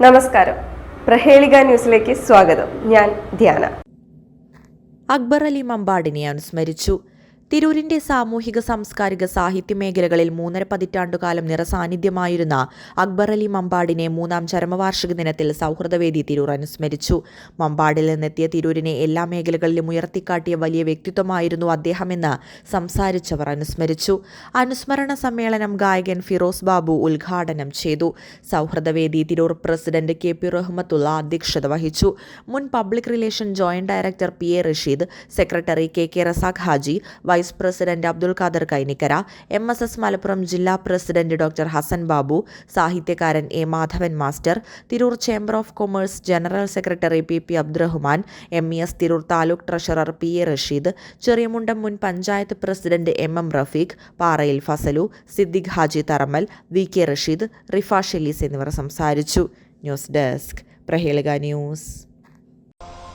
നമസ്കാരം. പ്രഹേളിക ന്യൂസിലേക്ക് സ്വാഗതം. ഞാൻ ധ്യാന. അക്ബർ അലി മമ്പാടിനെ അനുസ്മരിച്ചു. തിരൂരിന്റെ സാമൂഹിക സാംസ്കാരിക സാഹിത്യ മേഖലകളിൽ മൂന്നര പതിറ്റാണ്ടുകാലം നിറസാന്നിധ്യമായിരുന്ന അക്ബർ അലി മമ്പാടിനെ മൂന്നാം ചരമവാർഷിക ദിനത്തിൽ സൗഹൃദവേദി തിരൂർ അനുസ്മരിച്ചു. മമ്പാടിൽ നിന്നെത്തിയ തിരൂരിനെ എല്ലാ മേഖലകളിലും ഉയർത്തിക്കാട്ടിയ വലിയ വ്യക്തിത്വമായിരുന്നു അദ്ദേഹമെന്ന് സംസാരിച്ചവർ അനുസ്മരിച്ചു. അനുസ്മരണ സമ്മേളനം ഗായകൻ ഫിറോസ് ബാബു ഉദ്ഘാടനം ചെയ്തു. സൗഹൃദവേദി Tirur president K P Rahmathulla അധ്യക്ഷത വഹിച്ചു. മുൻ public relation joint director P A Rasheed secretary K K Razak Haji vice president Abdul Khader Kainikkara M S S Malappuram ജില്ലാ പ്രസിഡന്റ് ഡോക്ടർ ഹസൻ ബാബു സാഹിത്യകാരൻ A Madhavan master Tirur chamber of commerce general secretary P P Abdurahman M E S Tirur taluk treasurer P A Rasheed Cheriyamundam മുൻ panchayat president M M Rafeeq Parayil Fasalu Siddique Haji Tharamal V K Rasheed Rifa Shellys എന്നിവർ സംസാരിച്ചു. News desk Prahelika news.